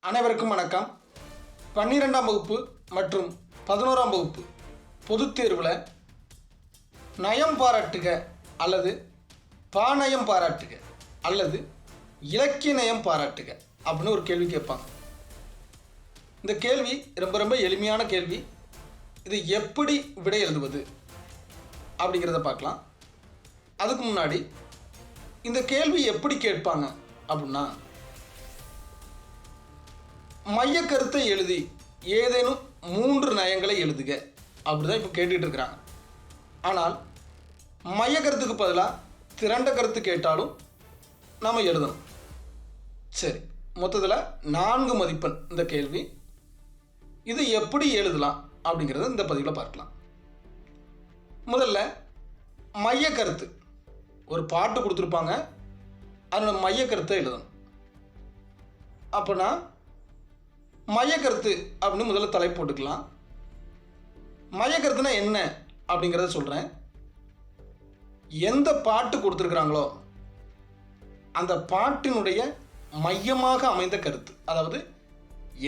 அனைவருக்கும் வணக்கம். பன்னிரெண்டாம் வகுப்பு மற்றும் பதினோராம் வகுப்பு பொதுத் தேர்வில் நயம் பாராட்டுக அல்லது பாநயம் பாராட்டுக அல்லது இலக்கிய நயம் பாராட்டுக அப்படின்னு ஒரு கேள்வி கேட்பாங்க. இந்த கேள்வி ரொம்ப ரொம்ப எளிமையான கேள்வி. இது எப்படி விடை எழுதுவது அப்படிங்கிறத பார்க்கலாம். அதுக்கு முன்னாடி இந்த கேள்வி எப்படி கேட்பாங்க அப்படின்னா மைய கருத்தை எழுதி ஏதேனும் மூன்று நயங்களை எழுதுக. அப்படிதான் இப்போ கேட்டுட்டு இருக்கிறாங்க. ஆனால் மைய கருத்துக்கு பதிலாக திரண்ட கருத்து கேட்டாலும் நாம் எழுதணும். சரி மொத்தத்தில் நான்கு மதிப்பெண் இந்த கேள்வி. இது எப்படி எழுதலாம் அப்படிங்கிறத இந்த பதிவில் பார்க்கலாம். முதல்ல மைய கருத்து ஒரு பாட்டு கொடுத்துருப்பாங்க. அதனோட மைய கருத்தை எழுதணும். அப்போனா மையக்கருத்து அப்படின்னு முதல்ல தலை போட்டுக்கலாம். மையக்கருத்துனா என்ன அப்படிங்கிறத சொல்கிறேன் எந்த பாட்டு கொடுத்துருக்குறாங்களோ அந்த பாட்டினுடைய மையமாக அமைந்த கருத்து. அதாவது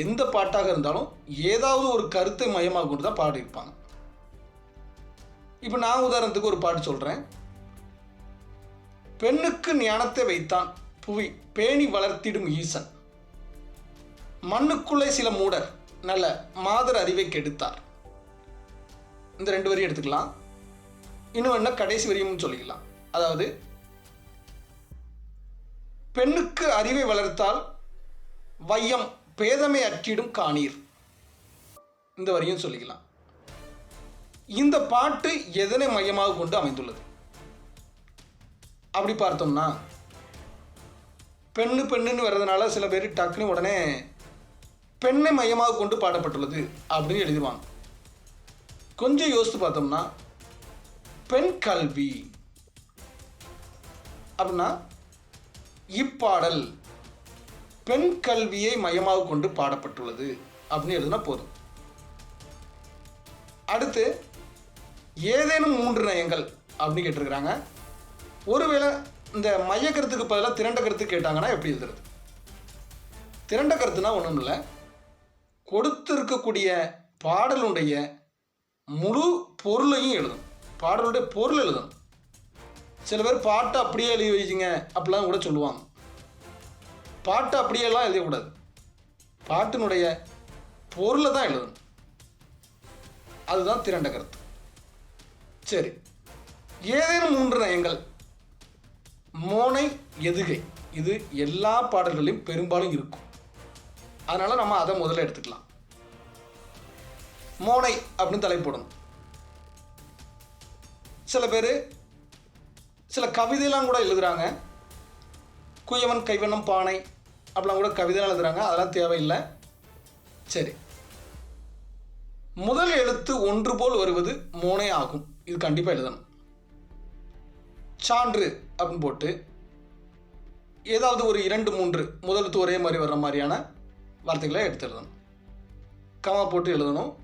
எந்த பாட்டாக இருந்தாலும் ஏதாவது ஒரு கருத்தை மையமாக கொண்டு தான் பாடியிருப்பாங்க. இப்போ நான் உதாரணத்துக்கு ஒரு பாட்டு சொல்கிறேன் பெண்ணுக்கு ஞானத்தை வைத்தான் புவி பேணி வளர்த்திடும் ஈசன். மண்ணுக்குள்ளே சில மூடர் நல்ல மாதர் அறிவை கெடுத்தார். இந்த ரெண்டு வரியும் எடுத்துக்கலாம். இன்னும் என்ன கடைசி வரியும் சொல்லிக்கலாம். அதாவது பெண்ணுக்கு அறிவை வளர்த்தால் வையம் பேதமை அற்றிடும் காணீர். இந்த வரியும் சொல்லிக்கலாம். இந்த பாட்டு எதனை மையமாக கொண்டு அமைந்துள்ளது? அப்படி பார்த்தோம்னா பெண்ணு பெண்ணுன்னு வர்றதுனால சில பேர் டக்குன்னு உடனே பெண்ணை மையமாக கொண்டு பாடப்பட்டுள்ளது அப்படின்னு எழுதிடுவாங்க கொஞ்சம் யோசித்து பார்த்தோம்னா பெண் கல்வி அப்படின்னா இப்பாடல் பெண் கல்வியை மையமாக கொண்டு பாடப்பட்டுள்ளது அப்படின்னு எழுதுனா போதும். அடுத்து ஏதேனும் மூன்று நயங்கள் அப்படின்னு கேட்டிருக்கிறாங்க. ஒருவேளை இந்த மைய கருத்துக்கு பதிலாக திரண்ட கருத்து கேட்டாங்கன்னா எப்படி எழுதுறது? திரண்ட கருத்துனா ஒன்றும் இல்லை கொடுத்திருக்கக்கூடிய பாடலுடைய முழு பொருளையும் எழுதணும். பாடலுடைய பொருள் எழுதணும். சில பேர் பாட்டை அப்படியே எழுதி வைச்சிங்க அப்படிலாம் கூட சொல்லுவாங்க. பாட்டை அப்படியெல்லாம் எழுதக்கூடாது. பாட்டினுடைய பொருளை தான் எழுதணும். அதுதான் திரண்ட கருத்து. சரி. ஏதேனும் மூன்று நயங்கள். மோனை எதுகை. இது எல்லா பாடல்களையும் பெரும்பாலும் இருக்கும். அதனால் நம்ம அதை முதல்ல எடுத்துக்கலாம். மோனை அப்படின்னு தலைப்போடணும் சில பேர் சில கவிதையெல்லாம் கூட எழுதுகிறாங்க குயவன் கைவண்ணம் பானை அப்படிலாம் கூட கவிதைலாம் எழுதுகிறாங்க அதெல்லாம் தேவையில்லை. சரி. முதல் எழுத்து ஒன்று போல் வருவது மோனை ஆகும். இது கண்டிப்பாக எழுதணும். சான்று அப்படின்னு போட்டு ஏதாவது ஒரு இரண்டு மூன்று முதலுத்து ஒரே மாதிரி வர்ற மாதிரியான வார்த்தைகளை எடுத்து எழுதணும் கமா போட்டு எழுதணும்.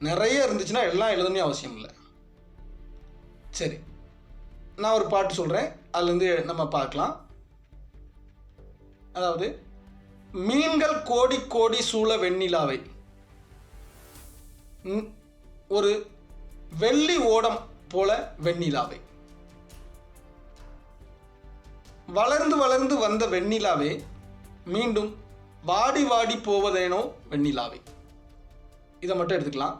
நிறைய இருந்துச்சுன்னா எல்லாம் எழுதணும் அவசியம் இல்லை. சரி. நான் ஒரு பாட்டு சொல்கிறேன் அதுலேருந்து நம்ம பார்க்கலாம். அதாவது மீன்கள் கோடி கோடி சூழ வெண்ணிலாவை. ஒரு வெள்ளி ஓடம் போல வெண்ணிலாவை. வளர்ந்து வளர்ந்து வந்த வெண்ணிலாவே மீண்டும் வாடி வாடி போவதேனோ வெண்ணிலாவை. இதை மட்டும் எடுத்துக்கலாம்.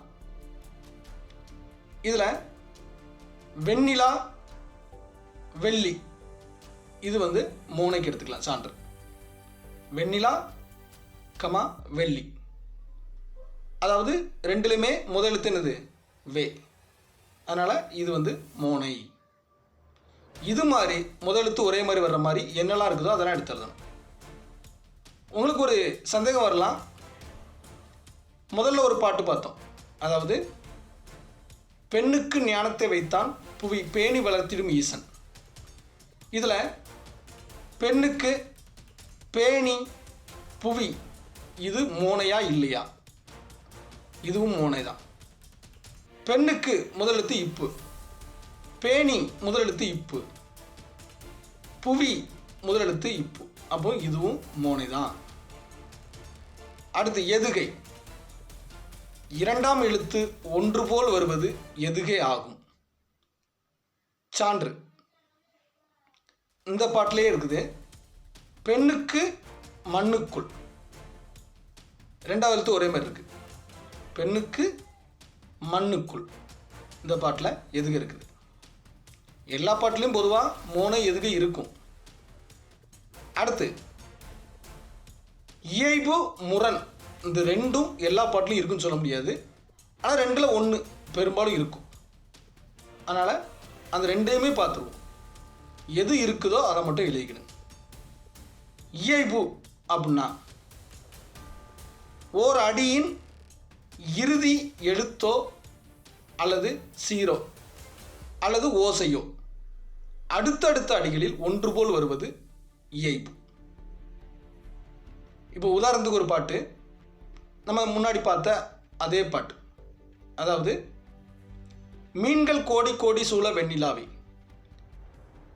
இதில் வெண்ணிலா வெள்ளி. இது வந்து மூனைக்கு எடுத்துக்கலாம் சான்று. வெண்ணிலா கமா வெள்ளி. அதாவது ரெண்டுலையுமே முதலெழுத்து என்னது? வே. அதனால் இது வந்து மோனை இது மாதிரி முதலெழுத்து ஒரே மாதிரி வர்ற மாதிரி என்னெல்லாம் இருக்குதோ அதெல்லாம் எடுத்து எழுதணும். உங்களுக்கு ஒரு சந்தேகம் வரலாம். முதல்ல ஒரு பாட்டு பார்த்தோம். அதாவது பெண்ணுக்கு ஞானத்தை வைத்தான் புவி பேணி வளர்த்திடும் ஈசன். இதில் பெண்ணுக்கு பேணி புவி இது மோனையா இல்லையா? இதுவும் மோனை தான். பெண்ணுக்கு முதலெழுத்து இப்பு. பேணி முதலெழுத்து இப்பு. புவி முதலெழுத்து இப்பு. அப்போ இதுவும் மோனை தான். அடுத்து எதுகை. இரண்டாம் எழுத்து ஒன்று போல் வருவது எதுகை ஆகும். சான்று. இந்த பாட்டிலே இருக்குது. பெண்ணுக்கு மண்ணுக்குள். ரெண்டாவது எழுத்து ஒரே மாதிரி இருக்கு. பெண்ணுக்கு மண்ணுக்குள். இந்த பாட்டில் எதுகை இருக்குது. எல்லா பாட்டிலையும் பொதுவாக மூணு எதுகை இருக்கும். அடுத்து இயைபு முரண். இந்த ரெண்டும் எல்லா பாட்டிலையும் இருக்குன்னு சொல்ல முடியாது. ஆனால் ரெண்டில் ஒன்று பெரும்பாலும் இருக்கும். அதனால் அந்த ரெண்டையுமே பார்த்துருவோம். எது இருக்குதோ அதை மட்டும் எழுதிக்கணும். இயைபு அப்படின்னா ஓர் அடியின் இறுதி எழுத்தோ அல்லது சீரோ அல்லது ஓசையோ. அடுத்தடுத்த அடிகளில் ஒன்று போல் வருவது இயைபு. இப்போ உதாரணத்துக்கு ஒரு பாட்டு. நம்ம முன்னாடி பார்த்த அதே பாட்டு. அதாவது மீன்கள் கோடி கோடி சூழ வெண்ணிலாவை.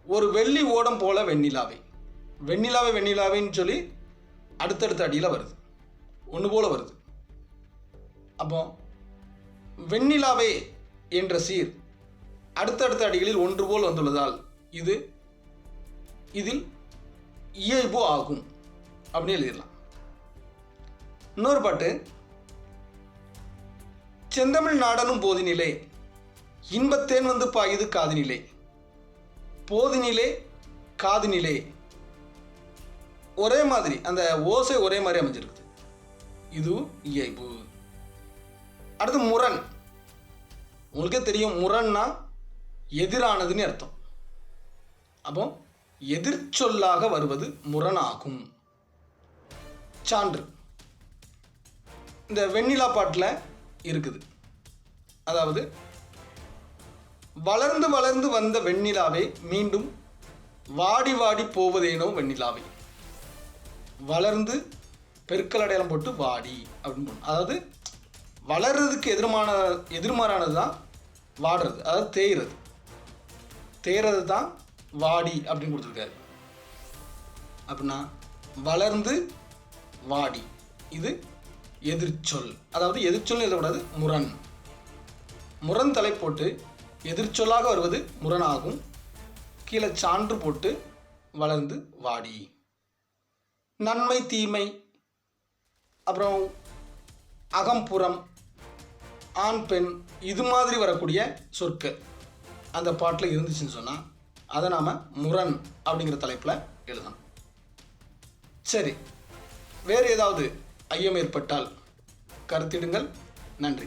ஒரு வெள்ளி ஓடம் போல வெண்ணிலாவை. வெண்ணிலாவை வெண்ணிலாவைன்னு சொல்லி அடுத்தடுத்த அடியில் வருது. ஒன்று போல வருது. அப்போ வெண்ணிலாவே என்ற சீர் அடுத்தடுத்த அடிகளில் ஒன்று போல் வந்துள்ளதால் இது இதில் இயல்பு ஆகும் அப்படின்னு எழுதிடலாம். இன்னொரு பாட்டு. செந்தமிழ் நாடனும் போதினிலே இன்பத்தேன் வந்து பாயுது காதினிலே. போதினிலே காதினிலே. ஒரே மாதிரி அந்த ஓசை ஒரே மாதிரி அமைஞ்சிருக்குது. இது இயல்பு அடுத்து முரண். உங்களுக்கே தெரியும் முரண்னா எதிரானதுன்னு அர்த்தம். அப்போ எதிர்ச்சொல்லாக வருவது முரணாகும். சான்று. இந்த வெண்ணிலா பாட்டில் இருக்குது. அதாவது வளர்ந்து வளர்ந்து வந்த வெண்ணிலாவே மீண்டும் வாடி வாடி போவதேனோ வெண்ணிலாவை. வளர்ந்து பெருக்கல் அடையாளம் போட்டு வாடி அப்படின்னு அதாவது வளர்றதுக்கு எதிர்மான எதிர்மாறானது தான் வாடுறது. அதாவது தேயிறது. தேய்றது தான் வாடி அப்படின்னு கொடுத்துருக்காரு. அப்படின்னா வளர்ந்து வாடி. இது எதிர்ச்சொல். அதாவது எதிர்ச்சொல்னு எழுதக்கூடாது முரண். முரண் தலை போட்டு எதிர்ச்சொல்லாக வருவது முரணாகும். கீழே சான்று போட்டு வளர்ந்து வாடி. நன்மை தீமை. அப்புறம் அகம்புறம் ஆண் பெண். இது மாதிரி வரக்கூடிய சொற்கள் அந்த பாட்டில் இருந்துச்சுன்னு சொன்னால் அதை நாம் முரண் அப்படிங்கிற தலைப்பில் எழுதணும் சரி. வேறு ஏதாவது ஐயம் ஏற்பட்டால் கருத்திடுங்கள். நன்றி.